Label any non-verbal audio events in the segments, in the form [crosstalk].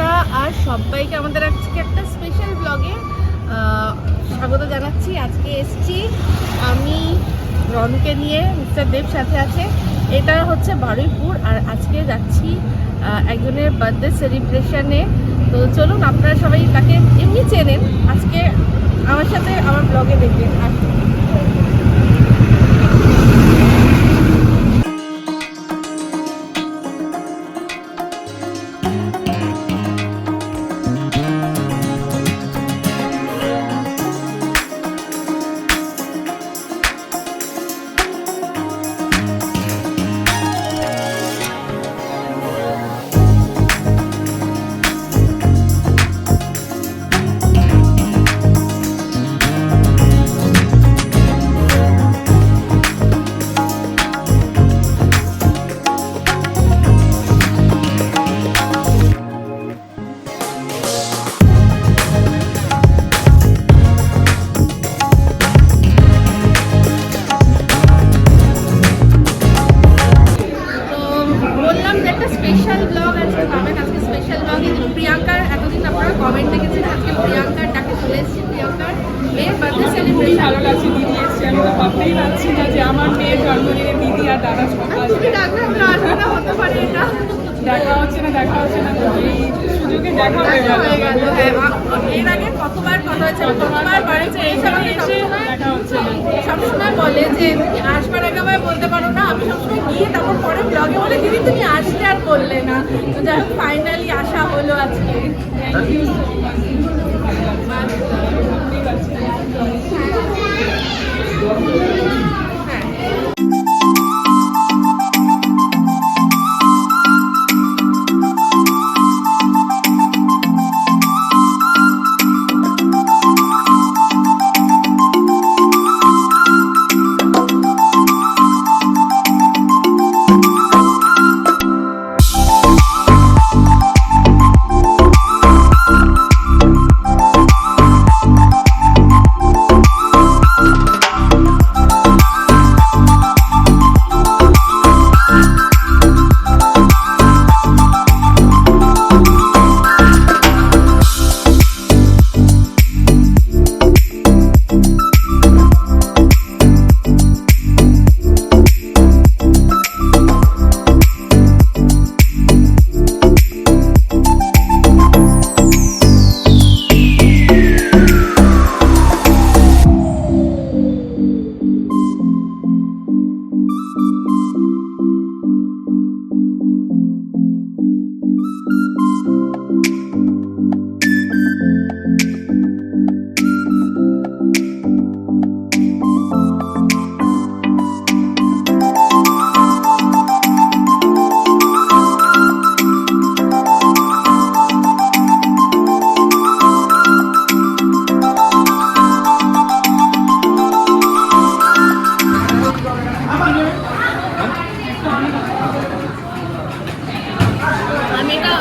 প্রিয়াঙ্কা আর সবাইকে আমাদের আজকে একটা স্পেশাল ব্লগে স্বাগত জানাচ্ছি। আজকে এসছি আমি রনকে নিয়ে মিস্টার দেব সাথে আছে। এটা হচ্ছে বারুইপুর, আর আজকে যাচ্ছি একজনের বার্থডে সেলিব্রেশনে তো চলুন, আপনারা সবাই তাকে এমনি চেনেন। আজকে আমার সাথে আমার ব্লগে দেখবেন। আসুন জন্মদিনে দিদি আর দাদা সবাই তুমি ডাকলে আমরা আসবে না হতে পারে এটা। দেখা হচ্ছে না দেখা হচ্ছে না সুযোগে দেখা হয়ে গেল। হ্যাঁ এর আগে কতবার কথা হয়েছে কতবার বাড়িতে এই সময় এসে দেখা হচ্ছে সবসময় বলে যে তুমি আসবার আগে আমায় বলতে পারো না আমি সবসময় গিয়ে তারপর পরে ব্লগে বলে দিদি তুমি আসলে আর বললে না। তো যাই হোক ফাইনালি আসা হলো আজকে। থ্যাংক ইউ সো মাচ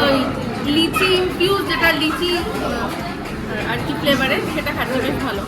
ওই লিচি ইনফিউজ যেটা লিচি আর কি ফ্লেভারের সেটা খাচ্ছে বেশ ভালো।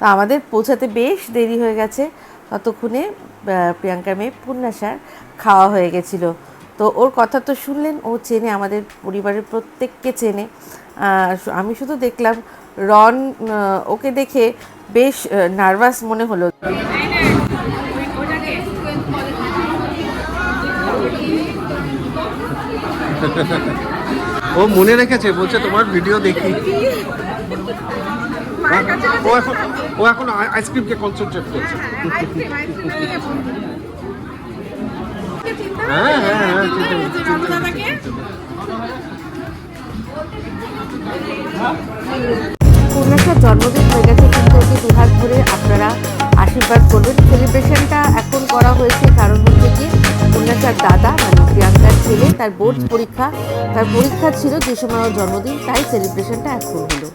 তা আমাদের পৌঁছাতে বেশ দেরি হয়ে গেছে। ততক্ষণে আহ, প্রিয়াঙ্কার মেয়ে পূর্ণাশার খাওয়া হয়ে গেছিল। তো ওর কথা তো শুনলেন ও চেনে আমাদের পরিবারের প্রত্যেককে চেনে। আমি শুধু দেখলাম রন ওকে দেখে বেশ নার্ভাস মনে হলো। ও মনে রেখেছে বলছে তোমার ভিডিও দেখি। ও এখন আইসক্রিম কে আইসক্রিমকে কনসেন্ট্রেট করছে? হ্যাঁ হ্যাঁ হ্যাঁ। পূর্ণাশার জন্মদিন হয়ে গেছে কিন্তু এটি দুহাত ধরে আপনারা আশীর্বাদ করবেন সেলিব্রেশনটা এখন করা হয়েছে কারণ হচ্ছে কি তার দাদা মানে প্রিয়াঙ্কার ছেলে, তার বোর্ড পরীক্ষা, তার পরীক্ষা ছিল যে সময় ওর জন্মদিন, তাই সেলিব্রেশনটা এখন হলো।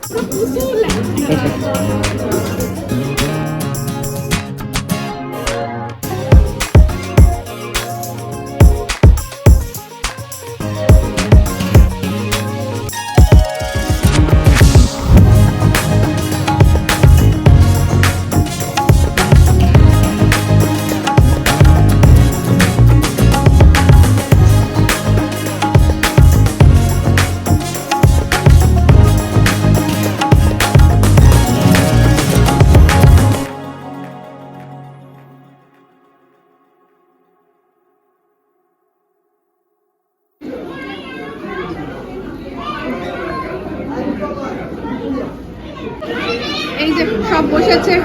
যে সব বসেছে।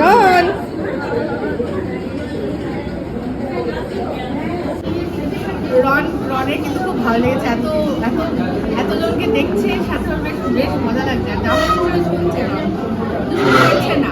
রন রন রনের কিন্তু খুব ভালো লেগেছে। এত এত এতজনকে দেখছে সাথে বেশ মজা লাগছে। আর আমার শুনছে না।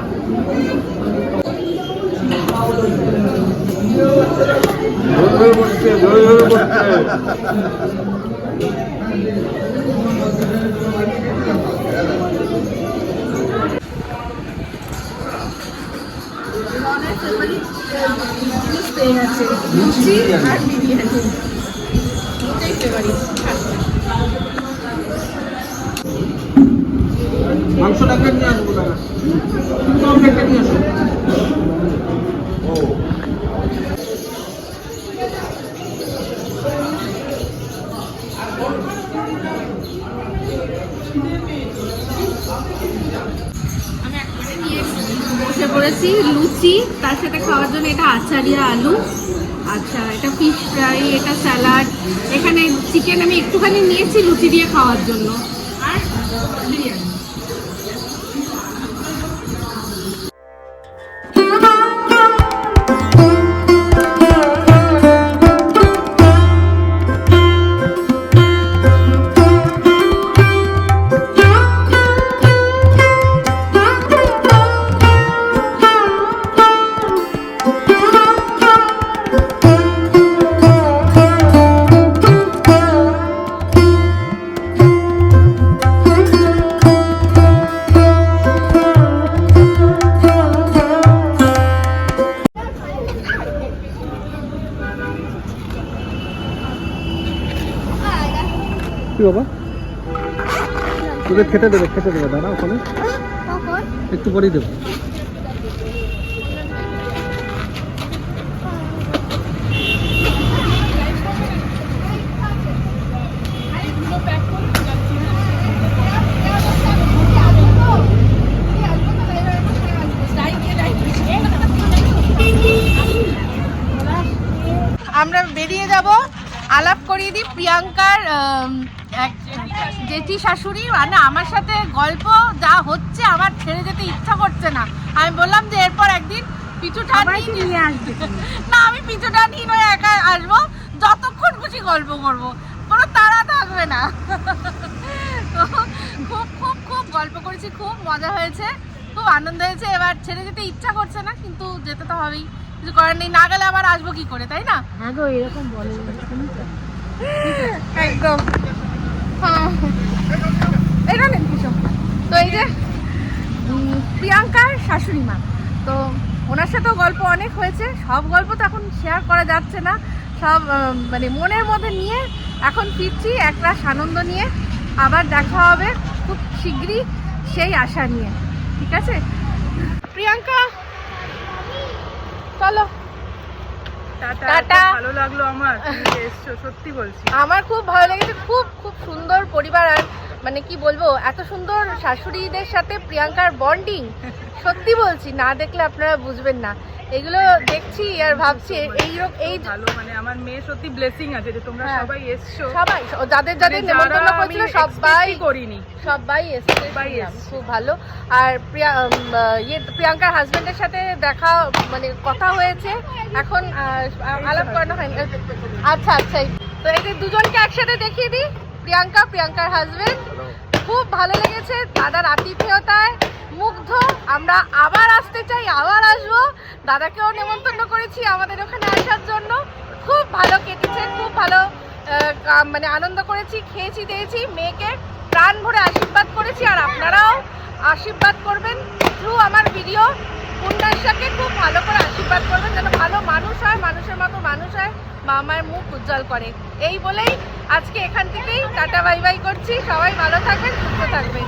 লুচি আর বিরিয়ানি। পড়েছি, লুচি, তার সাথে খাওয়ার জন্য এটা আচারিয়া আলু আচ্ছা এটা ফিশ ফ্রাই এটা স্যালাড এখানে চিকেন আমি একটুখানি নিয়েছি লুচি দিয়ে খাওয়ার জন্য। তোদের খেতে দেবে খেতে দেবে দাদা ওখানে একটু পরেই দেবো। আমরা বেরিয়ে যাব। আলাপ করিয়ে দিই। প্রিয়াঙ্কার এক জেঠি শাশুড়ি মানে আমার সাথে গল্প যা হচ্ছে আমার ছেড়ে যেতে ইচ্ছা করছে না। আমি বললাম যে এরপর একদিন পিছু টানি নিয়ে আসবে [laughs] না আমি পিছু টানি নয় একা আসব। যতক্ষণ খুশি গল্প করব। কোনো তাড়া থাকবে না। [laughs] খুব খুব খুব গল্প করেছি খুব মজা হয়েছে। খুব আনন্দ হয়েছে। এবার ছেড়ে যেতে ইচ্ছা করছে না কিন্তু যেতে তো হবেই। কিছু করার নেই। না গেলে আবার আসব কি করে তাই না? একদম। হ্যাঁ। এটা নেন কিছু তো এই যে প্রিয়াঙ্কার শাশুড়ি মা। তো ওনার সাথেও গল্প অনেক হয়েছে। সব গল্প তো এখন শেয়ার করা যাচ্ছে না। সব মানে মনের মধ্যে নিয়ে এখন ফিরছি একরাশ আনন্দ নিয়ে। আবার দেখা হবে খুব শীঘ্রই সেই আশা নিয়ে। ঠিক আছে? প্রিয়াঙ্কা! চলো। Tata tata. ভালো লাগল আমার। এসছো সত্যি বলছি। আমার খুব ভালো লেগেছে খুব খুব সুন্দর পরিবার আর মানে কি বলব এত সুন্দর শাশুড়িদের সাথে প্রিয়াঙ্কার বন্ডিং সত্যি বলছি না দেখলে আপনারা বুঝবেন না। এগুলো দেখছি আর ভাবছি এই এই ভালো মানে আমার মেয়ে সত্যি ব্লেসিং আছে যে তোমরা হ্যাঁ। সবাই এসছো। সবাই যাদের যাদের মানে নেমন্তন্ন করেছিল সবাই করিনি। সবাই এসছে খুব ভালো। আর প্রিয়া ইয়ে প্রিয়াঙ্কার হাজবেন্ডের সাথে দেখা মানে কথা হয়েছে। এখন আলাপ করানো হয়নি। আচ্ছা আচ্ছা। তো এই যে দুজনকে একসাথে দেখিয়ে দিই। প্রিয়াঙ্কা প্রিয়াঙ্কার হাজবেন্ড খুব ভালো লেগেছে। দাদার আতিথেয়তায় মুগ্ধ। আমরা আবার আসতে চাই আবার আসব। দাদাকেও নেমন্তন্ন করেছি আমাদের ওখানে আসার জন্য। খুব ভালো কেটেছে খুব ভালো মানে আনন্দ করেছি খেয়েছি দিয়েছি মেয়েকে। প্রাণ ভরে আশীর্বাদ করেছি আর আপনারাও আশীর্বাদ করবেন থ্রু আমার ভিডিও পুণ্যাশাকে খুব ভালো করে আশীর্বাদ করবেন যেন ভালো মানুষ হয়, মানুষের মতো মানুষ হয়, মা মায়ের মুখ উজ্জ্বল করে। এই বলেই আজকে এখান থেকেই টাটা বাই বাই করছি। সবাই ভালো থাকবেন সুস্থ থাকবেন।